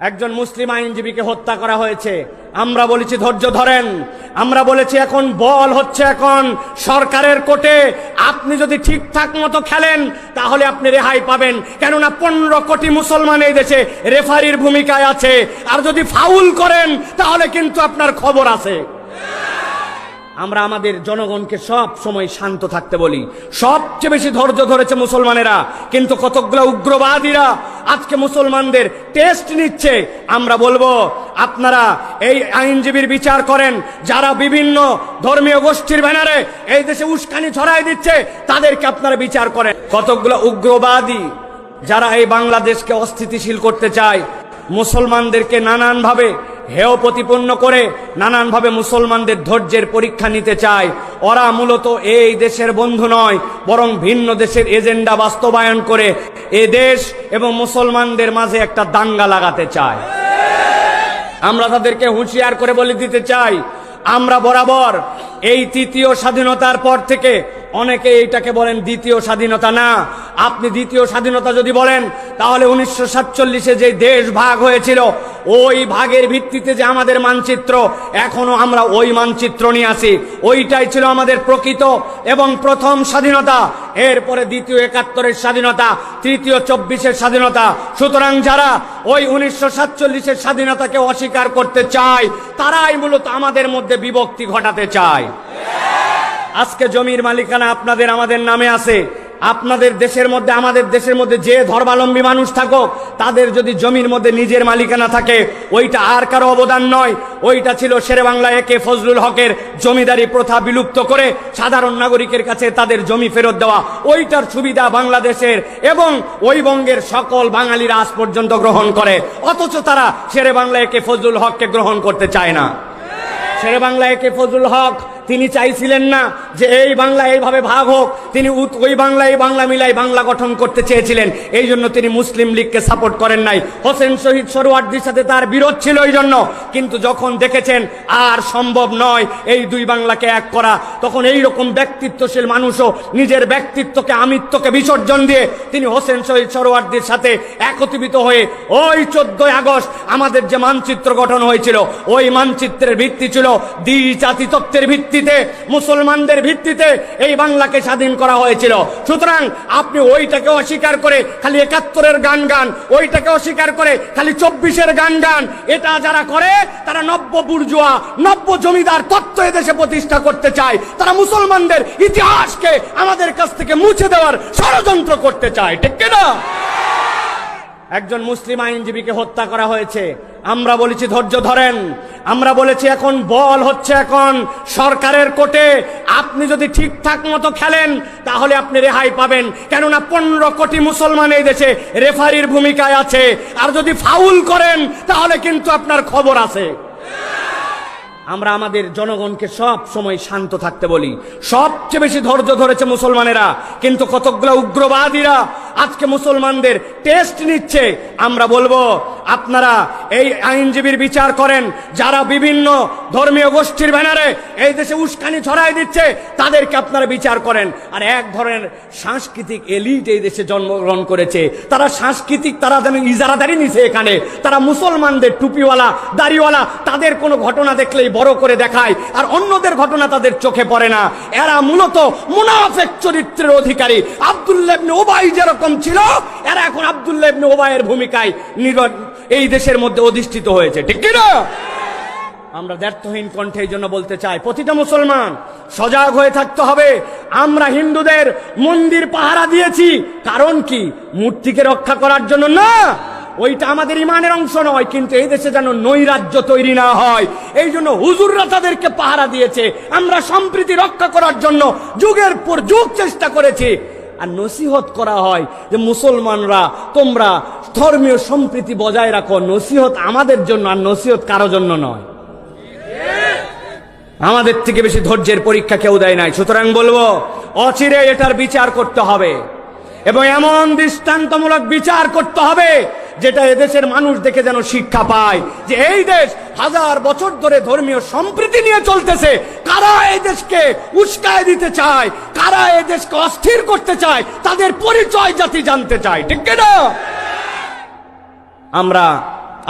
একজন মুসলিম আইনজীবীকে হত্যা করা হয়েছে। আমরা বলেছি, ধৈর্য ধরেন। আমরা বলেছি, এখন বল হচ্ছে এখন সরকারের কোটে। আপনি যদি ঠিকঠাক মতো খেলেন, তাহলে আপনি রেহাই পাবেন। কেননা পনেরো কোটি মুসলমান এই দেশে রেফারির ভূমিকায় আছে। আর যদি ফাউল করেন, তাহলে কিন্তু আপনার খবর আছে। আমরা আমাদের জনগণকে সব সময় শান্ত থাকতে বলি। সবচেয়ে বেশি ধৈর্য ধরেছে মুসলমানেরা। কিন্তু কতগুলো উগ্রবাদীরা আজকে মুসলমানদের টেস্ট নিচ্ছে। আমরা বলব, আপনারা এই আইনজীবীর বিচার করেন। যারা বিভিন্ন ধর্মীয় গোষ্ঠীর ব্যানারে এই দেশে উস্কানি ছড়াই দিচ্ছে, তাদেরকে আপনারা বিচার করেন। কতগুলো উগ্রবাদী যারা এই বাংলাদেশকে অস্থিতিশীল করতে চায়, মুসলমানদেরকে নানানভাবে হেয় প্রতিপন্ন করে নানানভাবে মুসলমানদের ধৈর্যের পরীক্ষা নিতে চায়। ওরা মূলত এই দেশের বন্ধু নয়, বরং ভিন্ন দেশের এজেন্ডা বাস্তবায়ন করে এ দেশ এবং মুসলমানদের মাঝে একটা দাঙ্গা লাগাতে চায়। আমরা তাদেরকে হুঁশিয়ার করে বলে দিতে চাই, আমরা বরাবর এই তৃতীয় স্বাধীনতার পর থেকে অনেকে এইটাকে বলেন দ্বিতীয় স্বাধীনতা। না, আপনি দ্বিতীয় স্বাধীনতা যদি বলেন, তাহলে উনিশশো সাতচল্লিশে যে দেশ ভাগ হয়েছিল, ওই ভাগের ভিত্তিতে যে আমাদের মানচিত্র, এখনও আমরা ওই মানচিত্র নিয়ে আসি ওইটাই ছিল আমাদের প্রকৃত এবং প্রথম স্বাধীনতা। এরপরে দ্বিতীয় একাত্তরের স্বাধীনতা, তৃতীয় চব্বিশের স্বাধীনতা। সুতরাং যারা ওই উনিশশো সাতচল্লিশের স্বাধীনতাকে অস্বীকার করতে চায়, তারাই মূলত আমাদের মধ্যে বিভক্তি ঘটাতে চায়। আজকে জমির মালিকানা আপনাদের, আমাদের নামে আছে। আপনাদের দেশের মধ্যে, আমাদের দেশের মধ্যে যে ধর্মাবলম্বী মানুষ থাকুক, তাদের যদি জমির মধ্যে নিজের মালিকানা থাকে, ওইটা আর কারও অবদান নয়। ওইটা ছিল শেরে বাংলা একে ফজলুল হকের জমিদারি প্রথা বিলুপ্ত করে সাধারণ নাগরিকের কাছে তাদের জমি ফেরত দেওয়া। ওইটার সুবিধা বাংলাদেশের এবং ওই বঙ্গের সকল বাঙালিরা আজ পর্যন্ত গ্রহণ করে। অথচ তারা শেরে বাংলা একে ফজলুল হককে গ্রহণ করতে চায় না। শেরে বাংলা একে ফজলুল হক তিনি চাইছিলেন না যে এই বাংলা এইভাবে ভাগ হোক। তিনি ওই বাংলা, এই বাংলা মিলাই বাংলা গঠন করতে চেয়েছিলেন। এই জন্য তিনি মুসলিম লীগকে সাপোর্ট করেন নাই। হোসেন শহীদ সরোয়ার্দির সাথে তার বিরোধ ছিল এই জন্য। কিন্তু যখন দেখেছেন আর সম্ভব নয় এই দুই বাংলাকে এক করা, তখন এই রকম ব্যক্তিত্বশীল মানুষও নিজের ব্যক্তিত্বকে, আমিত্বকে বিসর্জন দিয়ে তিনি হোসেন শহীদ সরোয়ার্দির সাথে একত্রিত হয়ে, ওই চোদ্দই আগস্ট আমাদের যে মানচিত্র গঠন হয়েছিল, ওই মানচিত্রের ভিত্তি ছিল দ্বি তত্ত্বের ভিত্তিতে, মুসলমানদের ভিত্তিতে এই বাংলাকে স্বাধীন করা হয়েছিল। সুতরাং আপনি ওইটাকে অস্বীকার করে খালি একাত্তরের গান গান, ওইটাকে অস্বীকার করে খালি চব্বিশের গান গান, এটা যারা করে, তারা নব্য বুর্জুয়া, নব্য জমিদার তত্ত্ব এদেশে প্রতিষ্ঠা করতে চায়। তারা মুসলমানদের ইতিহাসকে আমাদের কাছ থেকে মুছে দেওয়ার ষড়যন্ত্র করতে চায়, ঠিক কিনা? একজন মুসলিম আইনজীবীকে হত্যা করা হয়েছে। আমরা বলেছি, ধৈর্য ধরেন। আমরা বলেছি, এখন বল হচ্ছে এখন সরকারের কোর্টে আপনি যদি ঠিকঠাক মতো খেলেন, তাহলে আপনি রেহাই পাবেন। কেননা পনেরো কোটি মুসলমান এই দেশে রেফারির ভূমিকায় আছে। আর যদি ফাউল করেন, তাহলে কিন্তু আপনার খবর আছে। আমরা আমাদের জনগণকে সব সময় শান্ত থাকতে বলি। সবচেয়ে বেশি ধৈর্য ধরেছে মুসলমানেরা। কিন্তু কতগুলো উগ্রবাদীরা আজকে মুসলমানদের টেস্ট নিচ্ছে। আমরা বলব আপনারা এই আইনজীবীর বিচার করেন, যারা বিভিন্ন ধর্মীয় গোষ্ঠীর ব্যানারে এই দেশে উস্কানি ছড়াই দিচ্ছে, তাদেরকে আপনারা বিচার করেন। আর এক ধরনের সাংস্কৃতিক এলিট এই দেশে জন্মগ্রহণ করেছে। তারা সাংস্কৃতিক তারা যেন ইজারাদারি নিছে এখানে। তারা মুসলমানদের টুপিওয়ালা, দাড়িওয়ালা, তাদের কোনো ঘটনা দেখলেই বড় করে দেখায়, আর অন্যদের ঘটনা তাদের চোখে পড়ে না। এরা মূলত মুনাফেক চরিত্রের অধিকারী। আব্দুল্লাহ ওবাই যেরকম ছিল এরা এখন আব্দুল্লাহ ইবনে ওবাইয়ের ভূমিকায় এই দেশের মধ্যে অধিষ্ঠিত হয়েছে। ঠিক কি না আমরা ব্যর্থহীন কণ্ঠে এই জন্য বলতে চাই, প্রতিটা মুসলমান সজাগ হয়ে থাকতে হবে। আমরা হিন্দুদের মন্দির পাহারা দিয়েছি। কারণ কি? মূর্তিকে রক্ষা করার জন্য না। ওইটা আমাদের ইমানের অংশ নয়, কিন্তু এই দেশে যেন নৈরাজ্য তৈরি না হয়। এই জন্য হুজুররা তাদেরকে পাহারা দিয়েছে। আমরা সম্প্রীতি রক্ষা করার জন্য যুগের পর যুগ চেষ্টা করেছি। আর নসিহত করা হয় যে মুসলমানরা, তোমরা ধর্মীয় সম্প্রীতি বজায় রাখো, নসিহত আমাদের জন্য আর নসিহত কারও জন্য নয়। আমাদের থেকে বেশি ধৈর্যের পরীক্ষা কেউ দেয় নাই। সুতরাং বলব অচিরে এটার বিচার করতে হবে এবং এমন দৃষ্টান্তমূলক বিচার করতে হবে যেটা এদেশের মানুষ দেখে যেন শিক্ষা পায়, যে এই দেশ হাজার বছর ধরে ধর্মীয় সম্প্রীতি নিয়ে চলতেছে, কারা এই দেশকে উস্কায় দিতে চায়, কারা এই দেশকে অস্থির করতে চায়, তাদের পরিচয় জাতি জানতে চায়, ঠিক না আমরা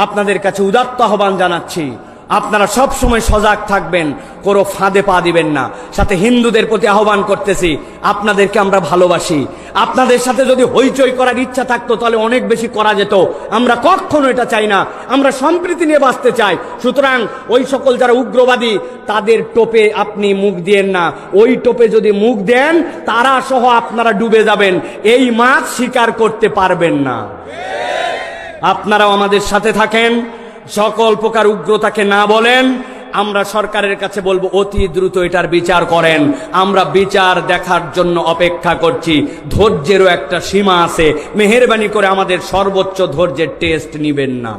আপনাদের কাছে উদাত্ত আহ্বান জানাচ্ছি আপনারা সব সময় সজাগ থাকবেন, কোনো ফাঁদে পা দিবেন না। সাথে হিন্দুদের প্রতি আহ্বান করতেছি, আপনাদেরকে আমরা ভালোবাসি। আপনাদের সাথে যদি হইচই করার ইচ্ছা থাকতো, তাহলে অনেক বেশি করা যেত। আমরা কখনো এটা চাই না। আমরা সম্প্রীতি নিয়ে বাঁচতে চাই। সুতরাং ওই সকল যারা উগ্রবাদী, তাদের টোপে আপনি মুখ দিয়েন না। ওই টোপে যদি মুখ দেন, তারা সহ আপনারা ডুবে যাবেন। এই মাছ স্বীকার করতে পারবেন না। আপনারাও আমাদের সাথে থাকেন। সকল প্রকার উগ্রতাকে না বলেন, আমরা সরকারের কাছে বলব, অতি দ্রুত এটার বিচার করেন। আমরা বিচার দেখার জন্য অপেক্ষা করছি। ধৈর্যেরও একটা সীমা আছে। মেহরবানি করে আমাদের সর্বোচ্চ ধৈর্যের টেস্ট নিবেন না।